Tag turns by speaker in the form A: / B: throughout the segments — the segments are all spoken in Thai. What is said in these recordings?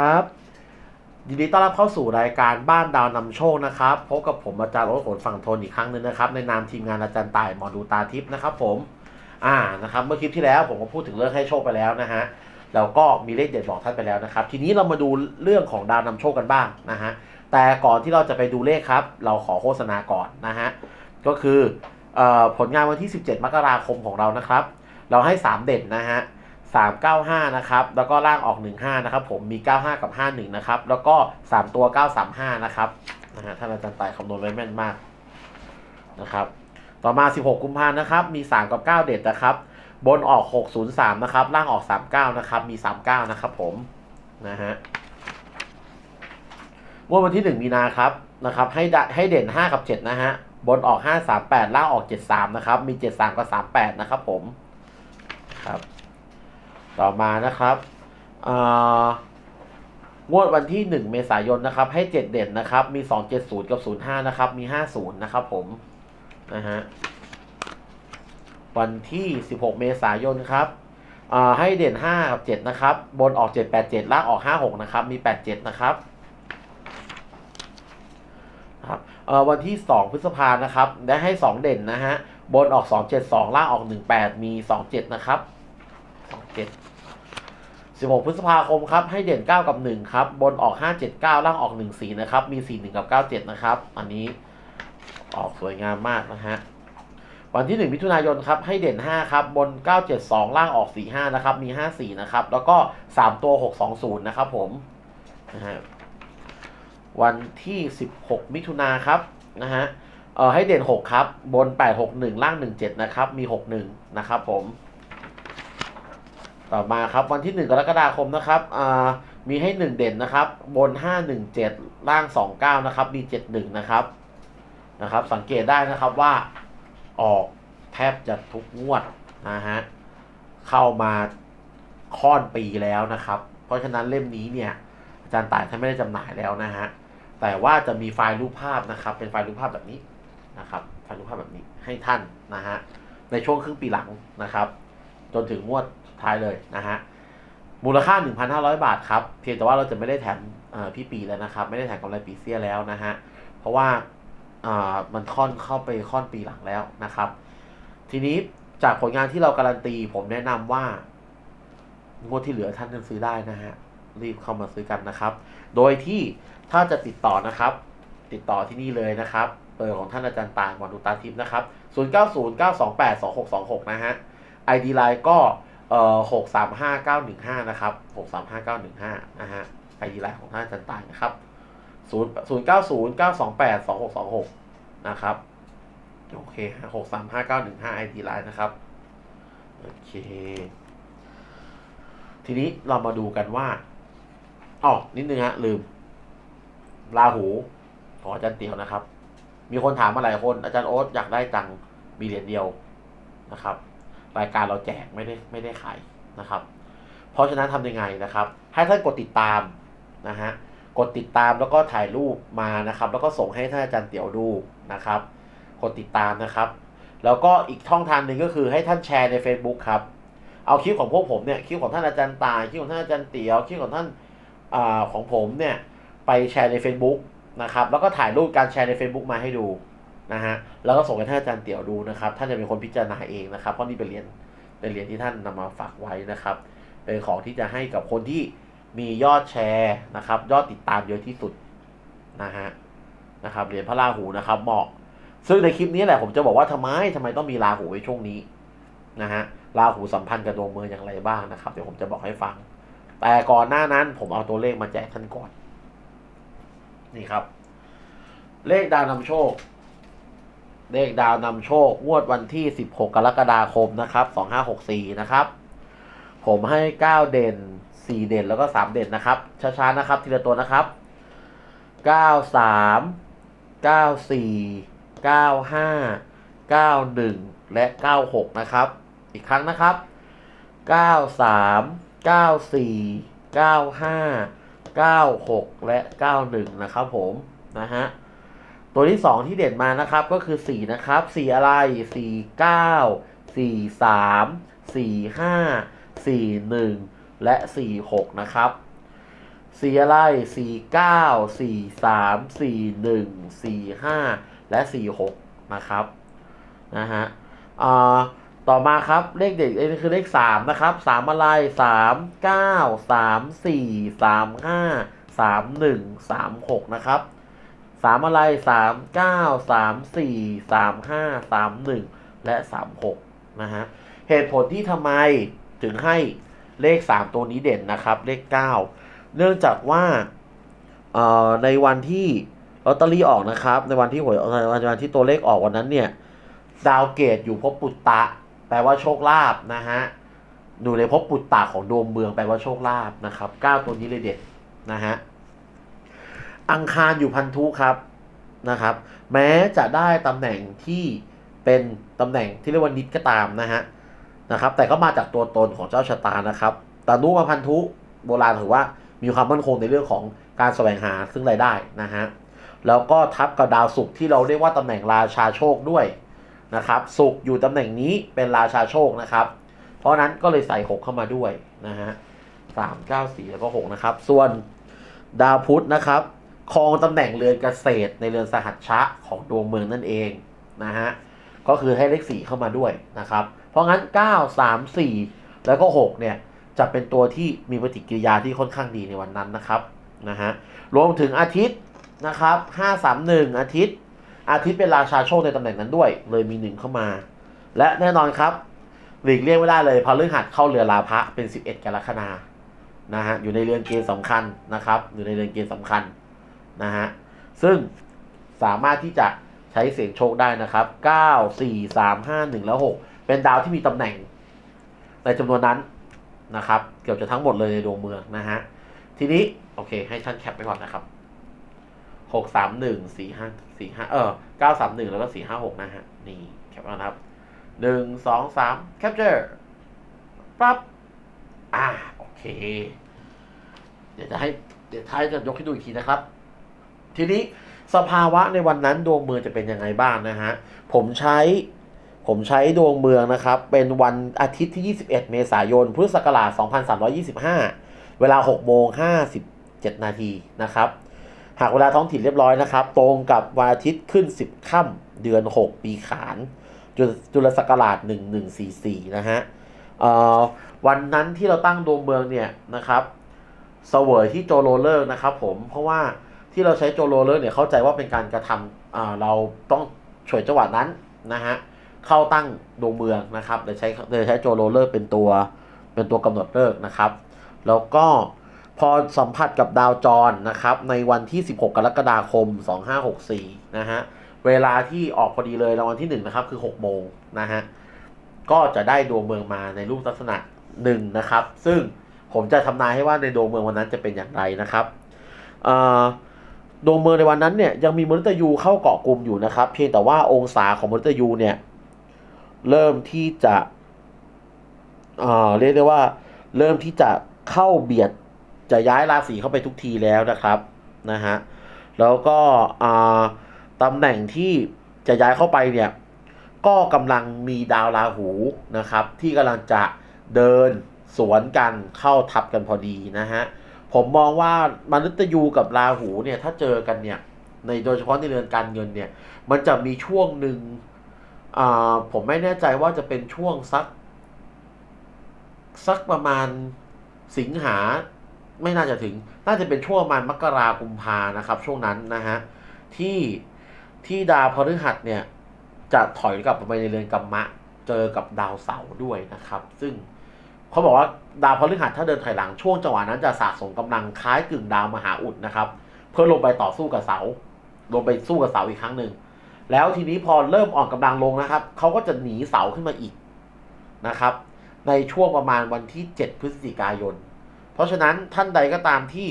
A: ครับยินดีต้อนรับเข้าสู่รายการบ้านดาวนำโชคนะครับพบกับผมอาจารย์รถขนฝั่งทนอีกครั้งหนึ่งนะครับในนามทีมงานอาจารย์ต่ายหมอดูตาทิพย์นะครับผมอ่านะครับเมื่อคลิปที่แล้วผมก็พูดถึงเรื่องให้โชคไปแล้วนะฮะแล้วก็มีเลขเด็ดบอกท่านไปแล้วนะครับ ทีนี้เรามาดูเรื่องของดาวนำโชคกันบ้างนะฮะแต่ก่อนที่เราจะไปดูเลขครับ เราขอโฆษณาก่อนนะฮะก็คืออผลงานวันที่ 17 มกราคมของเรานะครับ เราให้ 3 เด่นนะฮะ 395 นะครับ แล้วก็ล่างออก 15 นะครับ ผมมี 95 กับ 51 นะครับ แล้วก็ 3 ตัว 935 นะครับนะฮะท่านอาจารย์ตายคำนวณไว้แม่นมากนะครับ ต่อมา 16 กุมภาพันธ์นะครับ มี 3 กับ 9 เด็ดนะครับ บนออก 603 นะครับ ล่างออก 39 นะครับ มี 39 นะครับผม นะฮะงวดวันที่ 1 มีนาครับนะครับ ให้ดให้เด่น 5 กับ 7 นะฮะ บนออก 538 ล่างออก 73 นะครับ มี 73 กับ 38 นะครับผม ครับ ต่อมานะครับงวดวันที่ 1 เมษายนนะครับ ให้ 7 เด่นนะครับ มี 270 กับ 05 นะครับ มี 50 นะครับผม นะฮะ วันที่ 16 เมษายนครับให้เด่น 5 กับ 7 นะครับ บนออก 787 ล่างออก 56 นะครับ มี 87 นะครับครับวันที่ 2 พฤษภานะครับ ได้ให้ 2 เด่นนะฮะ บนออก 272 ล่างออก 18 มี 27 นะครับ 27 16พฤษภาคมครับ ให้เด่น9กับ1ครับ บนออก579ล่างออก14นะครับ มี41กับ97นะครับ อันนี้ออกสวยงามมากนะฮะวันที่ 1มิถุนายนครับให้เด่น 5 ครับ บน 972 ล่างออก 45 นะครับ มี 54 นะครับ แล้วก็ 3 ตัว 620 นะครับผมนะฮะวันที่ 16 มิถุนาครับนะฮะเอ่อให้เด่น 6 ครับ บน 861 ล่าง 17 นะครับ มี 61 นะครับผม ต่อมาครับวันที่ 1 กรกฎาคมนะครับมีให้ 1 เด่นนะครับ บน 517 ล่าง 29 นะครับ มี 71 นะครับนะครับ สังเกตได้นะครับว่าออกแทบจะทุกงวดนะฮะเข้ามาค่อนปีแล้วนะครับ เพราะฉะนั้นเล่มนี้เนี่ยอาจารย์ต่ายท่านไม่ได้จำหน่ายแล้วนะฮะแต่ว่าจะมีไฟล์รูปภาพนะครับ เป็นไฟล์รูปภาพแบบนี้นะครับไฟล์รูปภาพแบบนี้ให้ท่านนะฮะในช่วงครึ่งปีหลังนะครับ จนถึงงวด ท้ายเลยนะฮะมูลค่า 1,500 บาทครับ เพียงแต่ว่าเราจะไม่ได้แถมพี่ปีแล้วนะครับ ไม่ได้แถมกำไรปีเสียแล้วนะฮะ เพราะว่ามันค่อนเข้าไปค่อนปีหลังแล้วนะครับ ทีนี้จากผลงานที่เราการันตี ผมแนะนำว่างวดที่เหลือท่านยังซื้อได้นะฮะ รีบเข้ามาซื้อกันนะครับ โดยที่ถ้าจะติดต่อนะครับ ติดต่อที่นี่เลยนะครับเบอร์ของท่านอาจารย์ต่างวันดุตาทิพย์นะครับ 0909282626 นะฮะ ID Line ก็ เอ่อหกสามห้าเก้าหนึ่งห้านะครับหกสามห้าเก้าหนึ่งห้านะฮะ ID Line ของท่านอาจารย์ต่างนะครับศูนย์ศูนย์เก้าศูนย์เก้าสองแปดสองหกสองหกนะครับโอเคหกสามห้าเก้าหนึ่งห้า ID Line นะครับโอเค ทีนี้เรามาดูกันว่าอ๋อนิดนึงฮะลืมราหูของอาจารย์เตียวนะครับ มีคนถามมาหลายคน อาจารย์โอ๊ตอยากได้ตังมีเหรียญเดียวนะครับ รายการเราแจกไม่ได้ไม่ได้ขายนะครับ เพราะฉะนั้นทำยังไงนะครับ ให้ท่านกดติดตามนะฮะกดติดตามแล้วก็ถ่ายรูปมานะครับ แล้วก็ส่งให้ท่านอาจารย์เตี๋ยวดูนะครับ กดติดตามนะครับ แล้วก็อีกช่องทางหนึ่งก็คือให้ท่านแชร์ใน Facebook ครับเอาคลิปของพวกผมเนี่ยคลิปของท่านอาจารย์ตายคลิปของท่านอาจารย์เตี๋ยวคลิปของท่านอาของผมเนี่ยไปแชร์ใน Facebook นะครับแล้วก็ถ่ายรูปการแชร์ใน Facebook มาให้ดู นะฮะแล้วก็ส่งให้ท่านอาจารย์เตี๋ยวดูนะครับท่านจะเป็นคนพิจารณาเองนะครับเพราะนี่เป็นเหรียญเป็นเหรียญที่ท่านนำมาฝากไว้นะครับ เป็นของที่จะให้กับคนที่มียอดแชร์นะครับ ยอดติดตามเยอะที่สุดนะฮะนะครับเหรียญพระราหูนะครับเหมาะ ซึ่งในคลิปนี้แหละผมจะบอกว่าทำไมทำไมต้องมีราหูไว้ช่วงนี้นะฮะราหูสัมพันธ์กับดวงเมืองอย่างไรบ้างนะครับ เดี๋ยวผมจะบอกให้ฟัง แต่ก่อนหน้านั้นผมเอาตัวเลขมาแจกท่านก่อน นี่ครับ เลขดาวนำโชค เลขดาวนำโชคงวดวันที่ 16 กรกฎาคมนะครับ 2564 นะครับ ผมให้ 9 เด่น 4 เด่นแล้วก็ 3 เด่นนะครับ ช้าๆ นะครับ ทีละตัวนะครับ 93 94 95 91 และ 96 นะครับ อีกครั้งนะครับ 93 94 95 96 และ 91 นะครับผม นะฮะ ตัวที่ 2 ที่เด่นมานะครับก็คือ 4 นะครับ 4 อะไร 4 9 4 3 4 5 4 1 และ 4 6 นะครับสี่อะไรสี่เก้าสี่สามสี่หนึ่งสี่ห้าและสี่หกนะครับ นะฮะอ่าต่อมาครับเลขเด็กนี่คือเลขสามนะครับสามอะไรสามเก้าสามสี่สามห้าสามหนึ่งสามหกนะครับ สามอะไรสามเก้าสามสี่สามห้าสามหนึ่งและสามหกนะฮะเหตุผลที่ทำไมถึงให้เลขสามตัวนี้เด่นนะครับ เลขเก้าเนื่องจากว่าในวันที่ลอตเตอรี่ออกนะครับ ในวันที่หวยในวันที่ตัวเลขออกวันนั้นเนี่ยดาวเกตอยู่ภพปุตตะ แปลว่าโชคลาภนะฮะอยู่ในภพปุตตะของดวงเมืองแปลว่าโชคลาภนะครับเก้าตัวนี้เลยเด็ดนะฮะ อังคารอยู่พันธุครับนะครับ แม้จะได้ตำแหน่งที่เป็นตำแหน่งที่เรียกว่านิดก็ตามนะฮะนะครับ แต่ก็มาจากตัวตนของเจ้าชะตานะครับตานุมาพันธุโบราณถือว่ามีความมั่นคงในเรื่องของการแสวงหาซึ่งรายได้นะฮะแล้วก็ทับกับดาวศุกร์ที่เราเรียกว่าตำแหน่งราชาโชคด้วยนะครับศุกร์อยู่ตำแหน่งนี้เป็นราชาโชคนะครับ เพราะนั้นก็เลยใส่ 6 เข้ามาด้วยนะฮะสามเก้าสี่แล้วก็6นะครับ ส่วนดาวพุธนะครับ ครองตำแหน่งเรือนเกษตรในเรือนสหัชชะของดวงเมืองนั่นเองนะฮะก็คือให้เลข4เข้ามาด้วยนะครับ เพราะงั้น 9 3 4 แล้วก็ 6 เนี่ย จะเป็นตัวที่มีปฏิกิริยาที่ค่อนข้างดีในวันนั้นนะครับนะฮะรวมถึงอาทิตย์นะครับห้าสามหนึ่งอาทิตย์ อาทิตย์เป็นราชาโชคในตำแหน่งนั้นด้วย เลยมีหนึ่งเข้ามา และแน่นอนครับหลีกเลี่ยงไม่ได้เลยพอเรื่องหัดเข้าเรือลาพะเป็น 11กรกฎานะฮะอยู่ในเรือนเกณฑ์สำคัญนะครับ อยู่ในเรือนเกณฑ์สำคัญ นะฮะ ซึ่งสามารถที่จะใช้เสียงโชคได้นะครับ 9 4 3 5 1 แล้ว6เป็นดาวที่มีตำแหน่ง ในจำนวนนั้นนะครับ เกือบจะทั้งหมดเลยในดวงเมืองนะฮะ ทีนี้ โอเค ให้ท่านแคปไปก่อนนะครับหกสามหนึ่งสี่ห้าสี่ห้าเออเก้าสามหนึ่งแล้วก็สี่ห้าหกนะฮะ นี่แคปแล้วนะครับหนึ่งสองสามแคปเจอร์ปั๊บอ่า โอเค เดี๋ยวจะให้ เดี๋ยวท้ายจะยกให้ดูอีกทีนะครับ ทีนี้สภาวะในวันนั้นดวงเมืองจะเป็นยังไงบ้างนะฮะ ผมใช้ผมใช้ดวงเมืองนะครับ เป็นวันอาทิตย์ที่ 21 เมษายน พุทธศักราช 2325 เวลา 6 โมง 57 นาทีนะครับ หากเวลาท้องถิ่นเรียบร้อยนะครับ ตรงกับวันอาทิตย์ขึ้น 10 ค่ำเดือน 6 ปีขานจุลจุลศักราช 1144 นะฮะเอ่อวันนั้นที่เราตั้งดวงเมืองเนี่ยนะครับเสวยที่โจโรเลอร์นะครับผมเพราะว่า ที่เราใช้โจโรเลอร์เนี่ยเข้าใจว่าเป็นการกระทำอ่าเราต้องฉวยจังหวะนั้นนะฮะเข้าตั้งดวงเมืองนะครับโดยใช้โดยใช้โจโรเลอร์เป็นตัวเป็นตัวกำหนดเลิกนะครับ แล้วก็พอสัมผัสกับดาวจรนะครับ ในวันที่ 16 กรกฎาคม 2564 นะฮะเวลาที่ออกพอดีเลยรางวัลที่1นะครับคือ 6 โมงนะฮะก็จะได้ดวงเมืองมาในรูปลักษณะหนึ่งนะครับ ซึ่งผมจะทำนายให้ว่าในดวงเมืองวันนั้นจะเป็นอย่างไรนะครับเอ่อ ดวงเมืองในวันนั้นเนี่ยยังมีมนุษย์ยูเข้าเกาะกลุ่มอยู่นะครับ เพียงแต่ว่าองศาของมนุษย์ยูเนี่ยเริ่มที่จะเอ่อเรียกได้ว่า เริ่มที่จะเข้าเบียดจะย้ายราศีเข้าไปทุกทีแล้วนะครับนะฮะแล้วก็อ่าตำแหน่งที่จะย้ายเข้าไปเนี่ยก็กำลังมีดาวราหูนะครับ ที่กำลังจะเดินสวนกันเข้าทับกันพอดีนะฮะ ผมมองว่ามนุษย์ยูกับราหูเนี่ย ถ้าเจอกันเนี่ย ในโดยเฉพาะในเรือนการเงินเนี่ย มันจะมีช่วงหนึ่งอ่าผมไม่แน่ใจว่าจะเป็นช่วงสัก สักประมาณสิงหาไม่น่าจะถึง น่าจะเป็นช่วงประมาณมกรากุมภานะครับ ช่วงนั้นนะฮะที่ที่ดาวพฤหัสเนี่ย จะถอยกลับไปในเรือนกัมมะ เจอกับดาวเสาร์ด้วยนะครับ ซึ่ง เขาบอกว่าดาวพฤหัสถ้าเดินถอยหลังช่วงจังหวะนั้นจะสะสมกำลังคล้ายกึ่งดาวมหาอุดนะครับ เพื่อลงไปต่อสู้กับเสาลงไปสู้กับเสาอีกครั้งหนึ่งแล้วทีนี้พอเริ่มอ่อนกำลังลงนะครับเขาก็จะหนีเสาขึ้นมาอีกนะครับ ในช่วงประมาณวันที่ 7 พฤศจิกายน เพราะฉะนั้นท่านใดก็ตามที่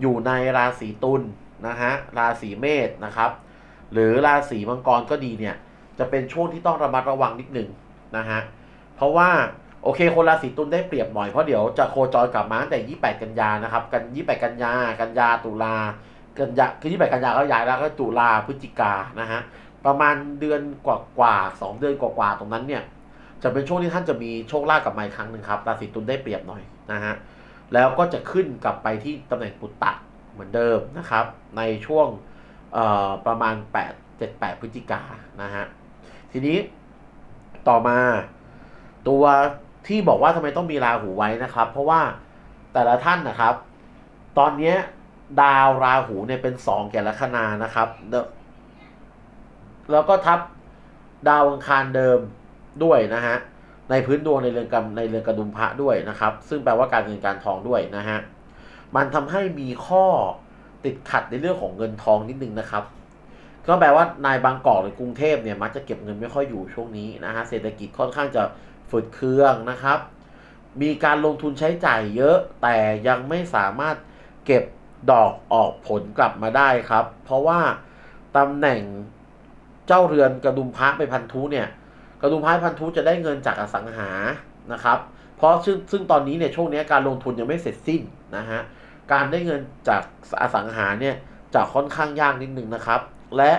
A: อยู่ในราศีตุลนะฮะราศีเมษนะครับ หรือราศีมังกรก็ดีเนี่ย จะเป็นช่วงที่ต้องระมัดระวังนิดหนึ่งนะฮะเพราะว่า โอเค คนราศีตุลได้เปรียบหน่อยเพราะเดี๋ยวจะโคจรกลับมาตั้งแต่ 28 กันยานะครับ กัน 28 กันยา กันยาตุลา กันยาคือ 28 กันยาก็ย้ายแล้วก็ตุลาพฤศจิกานะฮะ ประมาณเดือนกว่ากว่าๆสองเดือนกว่ากว่าๆตรงนั้นเนี่ย จะเป็นช่วงที่ท่านจะมีโชคลาภกลับมาอีกครั้งหนึ่งครับ ราศีตุลได้เปรียบหน่อยนะฮะ แล้วก็จะขึ้นกลับไปที่ตำแหน่งปุตตะเหมือนเดิมนะครับ ในช่วงประมาณ 8 7 8 พฤศจิกานะฮะ ทีนี้ต่อมาตัว ที่บอกว่าทำไมต้องมีราหูไว้นะครับ เพราะว่าแต่ละท่านนะครับ ตอนนี้ดาวราหูเนี่ยเป็นสองแก่ลัคนานะครับ แล้วก็ทับดาวอังคารเดิมด้วยนะฮะในพื้นดวงในเรือนกำในเรือนกระดุมพระด้วยนะครับ ซึ่งแปลว่าการเงินการทองด้วยนะฮะมันทำให้มีข้อติดขัดในเรื่องของเงินทองนิดนึงนะครับ ก็แปลว่านายบางกอกหรือกรุงเทพเนี่ยมักจะเก็บเงินไม่ค่อยอยู่ช่วงนี้นะฮะเศรษฐกิจค่อนข้างจะ ฝืดเคืองนะครับ มีการลงทุนใช้จ่ายเยอะ แต่ยังไม่สามารถเก็บดอกออกผลกลับมาได้ครับ เพราะว่าตำแหน่งเจ้าเรือนกระดุมพระไปพันธุเนี่ย กระดุมพระพันธุจะได้เงินจากอสังหานะครับ เพราะซึ่งซึ่งตอนนี้เนี่ยช่วงนี้การลงทุนยังไม่เสร็จสิ้นนะฮะการได้เงินจากอสังหาเนี่ยจะค่อนข้างยากนิดนึงนะครับ และ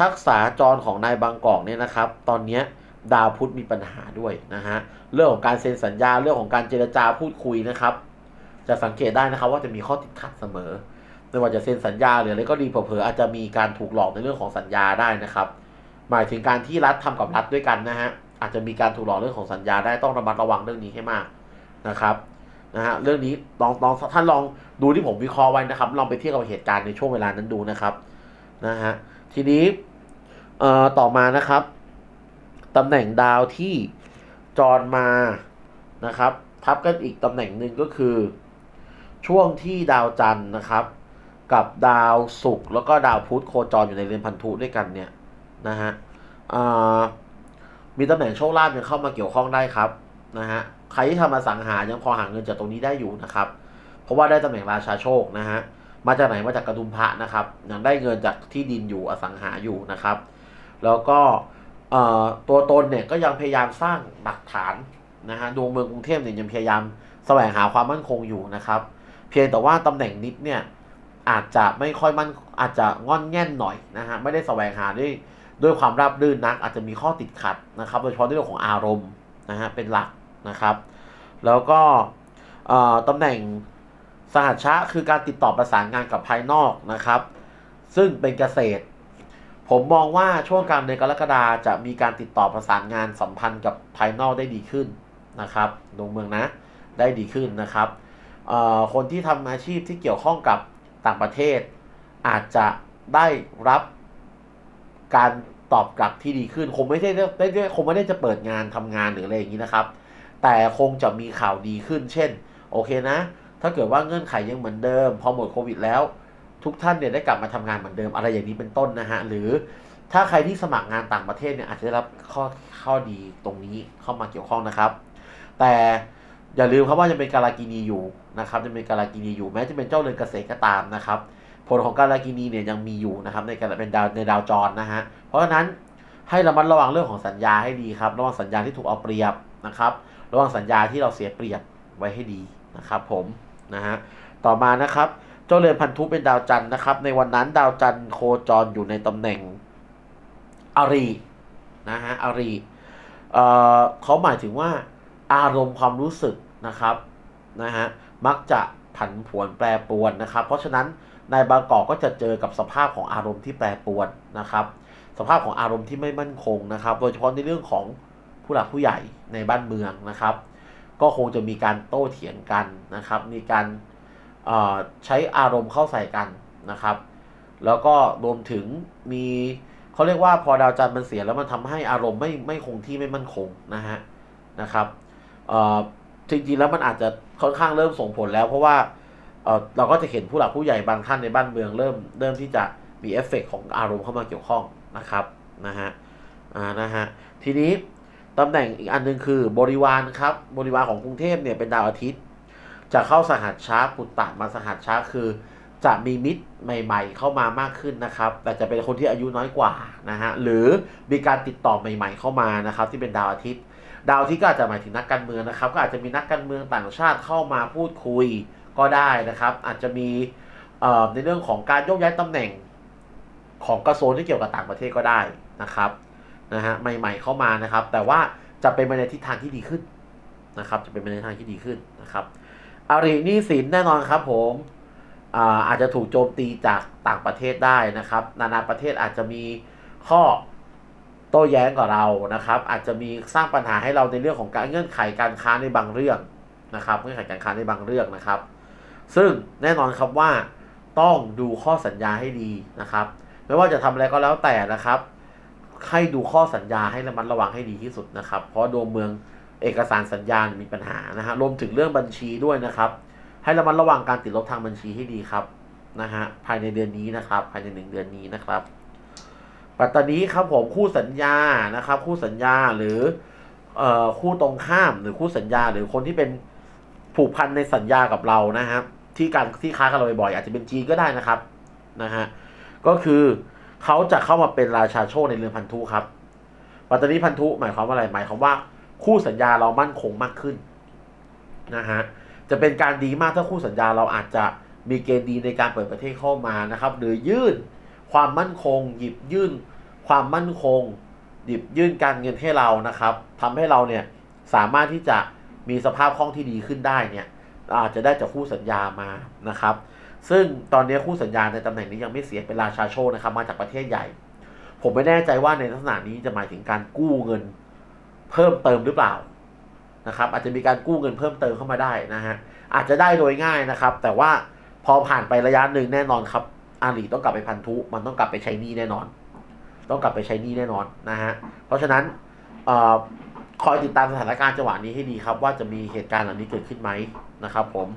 A: ทักษะจรของนายบางกอกเนี่ยนะครับ ตอนเนี้ย ดาวพุธมีปัญหาด้วยนะฮะเรื่องของการเซ็นสัญญาเรื่องของการเจรจาพูดคุยนะครับ จะสังเกตได้นะครับว่าจะมีข้อติดขัดเสมอไม่ว่าจะเซ็นสัญญาหรืออะไรก็ดีเผลอๆอาจจะมีการถูกหลอกในเรื่องของสัญญาได้นะครับ หมายถึงการที่รัฐทำกับรัฐด้วยกันนะฮะอาจจะมีการถูกหลอกเรื่องของสัญญาได้ต้องระมัดระวังเรื่องนี้ให้มากนะครับนะฮะเรื่องนี้ลองลองท่านลองดูที่ผมวิเคราะห์ไว้นะครับ ลองไปเทียบกับเหตุการณ์ในช่วงเวลานั้นดูนะครับนะฮะทีนี้เอ่อต่อมานะครับ ตำแหน่งดาวที่จรมานะครับ ทับกันอีกตำแหน่งหนึ่งก็คือ ช่วงที่ดาวจันทร์นะครับ กับดาวศุกร์แล้วก็ดาวพุธโคจรอยู่ในเรือนพันธุด้วยกันเนี่ยนะฮะมีตำแหน่งโชคลาภยังเข้ามาเกี่ยวข้องได้ครับนะฮะใครที่ทำอสังหายังพอหาเงินจากตรงนี้ได้อยู่นะครับ เพราะว่าได้ตำแหน่งราชาโชคนะฮะมาจากไหนมาจากกระดุมพระนะครับยังได้เงินจากที่ดินอยู่อสังหาอยู่นะครับ แล้วก็ ตัวตนเนี่ยก็ยังพยายามสร้างหลักฐานนะฮะดวงเมืองกรุงเทพเนี่ยยังพยายามแสวงหาความมั่นคงอยู่นะครับ เพียงแต่ว่าตำแหน่งนิดเนี่ยอาจจะไม่ค่อยมั่นอาจจะงอนแง่นหน่อยนะฮะไม่ได้แสวงหาด้วยด้วยความราบรื่นนัก อาจจะมีข้อติดขัดนะครับ โดยเฉพาะในเรื่องของอารมณ์นะฮะเป็นหลักนะครับ แล้วก็ตำแหน่งสหัชชะคือการติดต่อประสานงานกับภายนอกนะครับ ซึ่งเป็นเกษตร ผมมองว่าช่วงกลางเดือนกรกฎาจะมีการติดต่อประสานงานสัมพันธ์กับภายนอกได้ดีขึ้นนะครับดวงเมืองนะได้ดีขึ้นนะครับคนที่ทำอาชีพที่เกี่ยวข้องกับต่างประเทศ อาจจะได้รับการตอบกลับที่ดีขึ้น คงไม่ได้ได้ได้คงไม่ได้จะเปิดงานทำงานหรืออะไรอย่างนี้นะครับ แต่คงจะมีข่าวดีขึ้น เช่น โอเคนะ ถ้าเกิดว่าเงื่อนไขยังเหมือนเดิม พอหมดโควิดแล้ว ทุกท่านเนี่ยได้กลับมาทำงานเหมือนเดิมอะไรอย่างนี้เป็นต้นนะฮะหรือถ้าใครที่สมัครงานต่างประเทศเนี่ยอาจจะได้รับข้อข้อดีตรงนี้เข้ามาเกี่ยวข้องนะครับ แต่อย่าลืมครับว่ายังเป็นการากินีอยู่นะครับยังเป็นการากินีอยู่แม้จะเป็นเจ้าเรือนเกษตรก็ตามนะครับ ผลของการากินีเนี่ยยังมีอยู่นะครับในการเป็นดาวในดาวจรนะฮะเพราะฉะนั้นให้ระมัดระวังเรื่องของสัญญาให้ดีครับ ระวังสัญญาที่ถูกเอาเปรียบนะครับ ระวังสัญญาที่เราเสียเปรียบไว้ให้ดีนะครับ ผมนะฮะต่อมานะครับ เจ้าเรือนพันธุเป็นดาวจันทร์นะครับ ในวันนั้นดาวจันทร์โคจรอยู่ในตำแหน่งอารีนะฮะอารีเอ่อเขาหมายถึงว่าอารมณ์ความรู้สึกนะครับนะฮะมักจะผันผวนแปรปรวนนะครับ เพราะฉะนั้นนายบางกอกก็จะเจอกับสภาพของอารมณ์ที่แปรปรวนนะครับ สภาพของอารมณ์ที่ไม่มั่นคงนะครับ โดยเฉพาะในเรื่องของผู้หลักผู้ใหญ่ในบ้านเมืองนะครับ ก็คงจะมีการโต้เถียงกันนะครับ มีการ ใช้อารมณ์เข้าใส่กันนะครับ แล้วก็รวมถึงมีเขาเรียกว่าพอดาวจันทร์มันเสียแล้วมันทำให้อารมณ์ไม่ไม่คงที่ไม่มั่นคงนะฮะนะครับจริงๆแล้วมันอาจจะค่อนข้างเริ่มส่งผลแล้ว เพราะว่าเเราก็จะเห็นผู้หลักผู้ใหญ่บางท่านในบ้านเมืองเริ่มเริ่มที่จะมีเอฟเฟกต์ของอารมณ์เข้ามาเกี่ยวข้องนะครับนะฮะอ่านะฮะทีนี้ตำแหน่งอีกอันหนึงคือบริวารครับบริวารของกรุงเทพเนี่ยเป็นดาวอาทิตย์ จะเข้าสหัสช้าปุตตะมาสหัสช้าคือ จะมีมิตรใหม่ ๆ เข้ามามากขึ้นนะครับ แต่จะเป็นคนที่อายุน้อยกว่านะฮะหรือมีการติดต่อใหม่ ๆ เข้ามานะครับ ที่เป็นดาวอาทิตย์ ดาวอาที่ก็อาจจะหมายถึงนักการเมืองนะครับ ก็อาจจะมีนักการเมืองต่างชาติเข้ามาพูดคุยก็ได้นะครับ อาจจะมีในเรื่องของการโยกย้ายตำแหน่งของกระทรวงที่เกี่ยวกับต่างประเทศก็ได้นะครับนะฮะใหม่ ๆเข้ามานะครับ แต่ว่าจะเป็นไปในทิศทางที่ดีขึ้นนะครับ จะเป็นไปในทิศทางที่ดีขึ้นนะครับ อารีนี้สินแน่นอนครับผมอาอาจจะถูกโจมตีจากต่างประเทศได้นะครับ นานาประเทศอาจจะมีข้อโต้แย้งกับเรานะครับ อาจจะมีสร้างปัญหาให้เราในเรื่องของการเงื่อนไขการค้าในบางเรื่องนะครับ เงื่อนไขการค้าในบางเรื่องนะครับ ซึ่งแน่นอนครับว่าต้องดูข้อสัญญาให้ดีนะครับ ไม่ว่าจะทำอะไรก็แล้วแต่นะครับ ให้ดูข้อสัญญาให้ระมัดระวังให้ดีที่สุดนะครับ เพราะดวงเมือง เอกสารสัญญามีปัญหานะฮะรวมถึงเรื่องบัญชีด้วยนะครับ ให้ระมัดระวังการติดลบทางบัญชีให้ดีครับนะฮะภายในเดือนนี้นะครับ ภายในหนึ่งเดือนนี้นะครับ ปัตตานีครับผมคู่สัญญานะครับ คู่สัญญาหรือเอ่อคู่ตรงข้ามหรือคู่สัญญา หรือคนที่เป็นผูกพันในสัญญากับเรานะครับที่การที่ค้ากันเราบ่อยๆอาจจะเป็นจีนก็ได้นะครับนะฮะก็คือเขาจะเข้ามาเป็นราชาโชคในเรือนพันธุครับปัตตานีพันธุหมายความว่าอะไรหมายความว่า คู่สัญญาเรามั่นคงมากขึ้นนะฮะจะเป็นการดีมากถ้าคู่สัญญาเราอาจจะมีเกณฑ์ดีในการเปิดประเทศเข้ามานะครับ หรือยื่นความมั่นคง หยิบยื่นความมั่นคง หยิบยื่นการเงินให้เรานะครับทำให้เราเนี่ยสามารถที่จะมีสภาพคล่องที่ดีขึ้นได้เนี่ยอาจจะได้จากคู่สัญญามานะครับ ซึ่งตอนนี้คู่สัญญาในตำแหน่งนี้ยังไม่เสียเป็นราชาโชคนะครับ มาจากประเทศใหญ่ ผมไม่แน่ใจว่าในลักษณะนี้จะหมายถึงการกู้เงิน เพิ่มเติมหรือเปล่านะครับอาจจะมีการกู้เงินเพิ่มเติมเข้ามาได้นะฮะอาจจะได้โดยง่ายนะครับ แต่ว่าพอผ่านไประยะหนึ่งแน่นอนครับ อาลีต้องกลับไปพันธุมันต้องกลับไปใช้นี้แน่นอน ต้องกลับไปใช้นี้แน่นอนนะฮะเพราะฉะนั้นออคอยติดตามสถานการณ์จังหวะนี้ให้ดีครับ ว่าจะมีเหตุการณ์เหล่านี้เกิดขึ้นไหมนะครับผม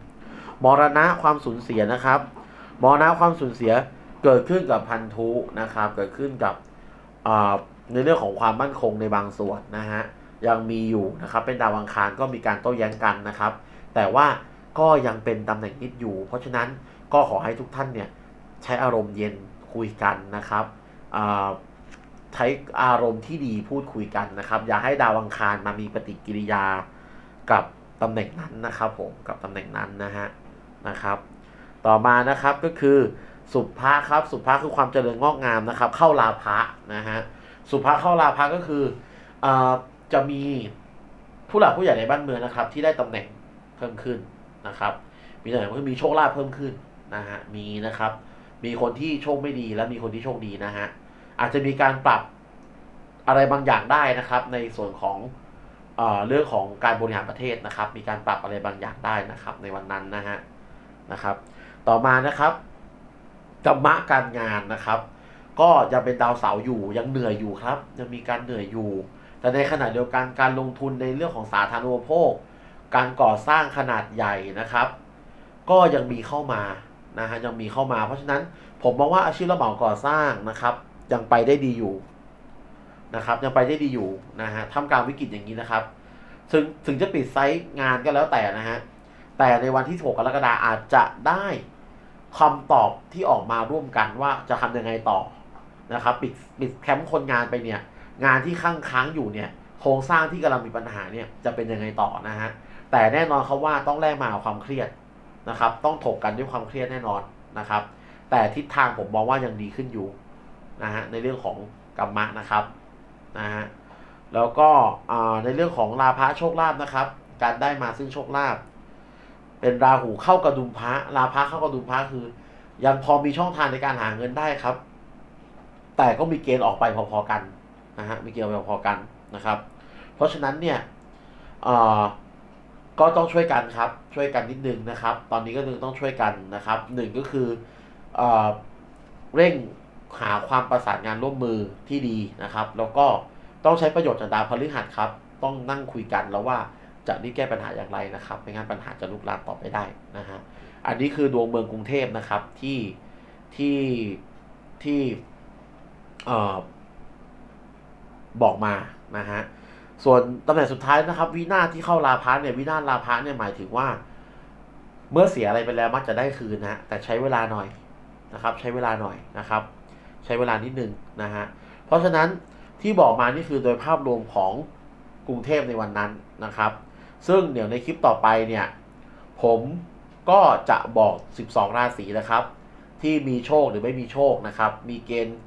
A: มรณะความสูญเสียนะครับมรณะความสูญเสียเกิดขึ้นกับพันธุนะครับ เกิดขึ้นกับในเรื่องของความมั่นคงในบางส่วนนะฮะ ยังมีอยู่นะครับ เป็นดาวอังคารก็มีการโต้แย้งกันนะครับ แต่ว่าก็ยังเป็นตำแหน่งนิดอยู่ เพราะฉะนั้นก็ขอให้ทุกท่านเนี่ยใช้อารมณ์เย็นคุยกันนะครับใช้อารมณ์ที่ดีพูดคุยกันนะครับ อย่าให้ดาวอังคารมามีปฏิกิริยากับตำแหน่งนั้นนะครับผมกับตำแหน่งนั้นนะฮะนะครับ ต่อมานะครับก็คือสุภะครับสุภะคือความเจริญงอกงามนะครับ เข้าลาภะนะฮะสุภะเข้าลาภะก็คืออ จะมีผู้หลักผู้ใหญ่ในบ้านเมืองนะครับ ที่ได้ตำแหน่งเพิ่มขึ้นนะครับ มีตำแหน่งเพิ่มมีโชคลาภเพิ่มขึ้นนะฮะมีนะครับ มีคนที่โชคไม่ดีและมีคนที่โชคดีนะฮะอาจจะมีการปรับอะไรบางอย่างได้นะครับ ในส่วนของเอ่อเรื่องของการบริหารประเทศนะครับ มีการปรับอะไรบางอย่างได้นะครับ ในวันนั้นนะฮะนะครับ ต่อมานะครับกรรมะการงานนะครับ ก็ยังเป็นดาวเสาร์อยู่ยังเหนื่อยอยู่ครับ ยังมีการเหนื่อยอยู่ แต่ในขณะเดียวกันการลงทุนในเรื่องของสาธารณูปโภค การก่อสร้างขนาดใหญ่นะครับ ก็ยังมีเข้ามานะฮะยังมีเข้ามา เพราะฉะนั้นผมมองว่าอาชีพรับเหมาก่อสร้างนะครับ ยังไปได้ดีอยู่นะครับ ยังไปได้ดีอยู่นะฮะท่ามกลางวิกฤตอย่างนี้นะครับ ถึงถึงจะปิดไซต์งานก็แล้วแต่นะฮะแต่ในวันที่6กรกฎาคมอาจจะได้คำตอบที่ออกมาร่วมกันว่าจะทำยังไงต่อนะครับ ปิดปิดแคมป์คนงานไปเนี่ย งานที่ค้างค้างอยู่เนี่ยโครงสร้างที่กำลังมีปัญหาเนี่ยจะเป็นยังไงต่อนะฮะแต่แน่นอนเขาว่าต้องแลกมาความเครียดนะครับ ต้องถกกันด้วยความเครียดแน่นอนนะครับ แต่ทิศทางผมมองว่ายังดีขึ้นอยู่นะฮะในเรื่องของกรรมะนะครับนะฮะแล้วก็ในเรื่องของลาภะโชคลาภนะครับ การได้มาซึ่งโชคลาภเป็นราหูเข้ากระดุมพระลาภะเข้ากระดุมพระคือ ยังพอมีช่องทางในการหาเงินได้ครับ แต่ก็มีเกณฑ์ออกไปพอๆกัน นะฮะมีเกี่ยวกับพอกันนะครับ เพราะฉะนั้นเนี่ยเออก็ต้องช่วยกันครับ ช่วยกันนิดนึงนะครับ ตอนนี้ก็ต้องช่วยกันนะครับหนึ่งก็คือเอ่อเร่งหาความประสานงานร่วมมือที่ดีนะครับ แล้วก็ต้องใช้ประโยชน์จากดาวพฤหัสครับ ต้องนั่งคุยกันแล้วว่าจะรีบแก้ปัญหาอย่างไรนะครับไม่งั้นปัญหาจะลุกลามต่อไปได้นะฮะอันนี้คือดวงเมืองกรุงเทพนะครับที่ที่ที่เอ่อ บอกมานะฮะส่วนตำแหน่งสุดท้ายนะครับวินาที่เข้าลาพะเนี่ยวินาลาพะเนี่ยหมายถึงว่า เมื่อเสียอะไรไปแล้วมักจะได้คืนนะฮะแต่ใช้เวลาหน่อยนะครับ ใช้เวลาหน่อยนะครับ ใช้เวลานิดนึงนะฮะเพราะฉะนั้นที่บอกมานี่คือโดยภาพรวมของกรุงเทพในวันนั้นนะครับ ซึ่งเดี๋ยวในคลิปต่อไปเนี่ย ผมก็จะบอก 12 ราศีนะครับ ที่มีโชคหรือไม่มีโชคนะครับ มีเกณฑ์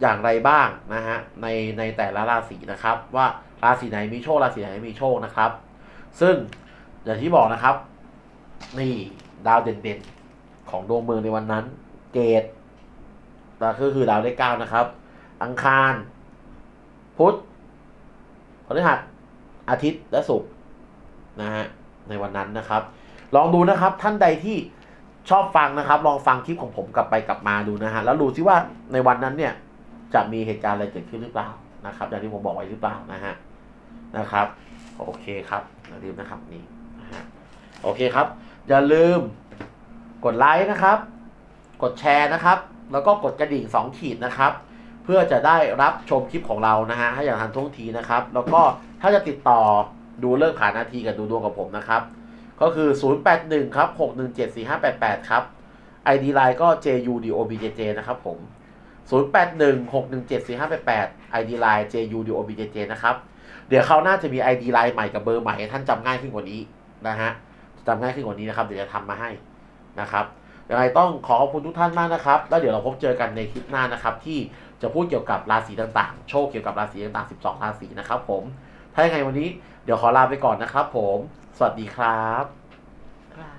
A: อย่างไรบ้างนะฮะในในแต่ละราศีนะครับ ว่าราศีไหนมีโชคราศีไหนม่มีโชคนะครับ ซึ่งอย่างที่บอกนะครับ นี่ดาวเด่นๆของดวงเมืองในวันนั้น เกตก็คือดาวเลขเก้านะครับ อังคาร พุธพฤหัสอาทิตย์และศุกร์นะฮะในวันนั้นนะครับ ลองดูนะครับท่านใดที่ชอบฟังนะครับ ลองฟังคลิปของผมกลับไปกลับมาดูนะฮะแล้วดูซิว่าในวันนั้นเนี่ย จะมีเหตุการณ์อะไรเกิดขึ้นหรือเปล่านะครับอย่างที่ผมบอกไว้หรือเปล่านะฮะนะครับโอเคครับอย่าลืมนะครับนี่นะฮะโอเคครับ อย่าลืมกดไลค์นะครับ กดแชร์นะครับ แล้วก็กดกระดิ่งสองขีดนะครับ เพื่อจะได้รับชมคลิปของเรานะฮะให้อย่างทันท่วงทีนะครับ แล้วก็ถ้าจะติดต่อดูเลิกผ่านนาทีกับดูดวงกับผมนะครับ ก็คือ 081 ครับ 6174588 ครับ ID Line ก็ JUDOBJJ นะครับผม 0816174588 ID Line JUDOBJJ นะครับ เดี๋ยวเขาวหน่าจะมี ID Line ใหม่กับเบอร์ใหม่ให้ท่านจำง่ายขึ้นกว่านี้นะฮะจำง่ายขึ้นกว่านี้นะครับ เดี๋ยวจะทำมาให้นะครับยังไงต้องขอขอบคุณทุกท่านมากนะครับ แล้วเดี๋ยวเราพบเจอกันในคลิปหน้านะครับ ที่จะพูดเกี่ยวกับราศีต่างๆ โชคเกี่ยวกับราศีต่างๆ 12 ราศีนะครับผม ถ้ายังไงวันนี้เดี๋ยวขอลาไปก่อนนะครับผม สวัสดีครับ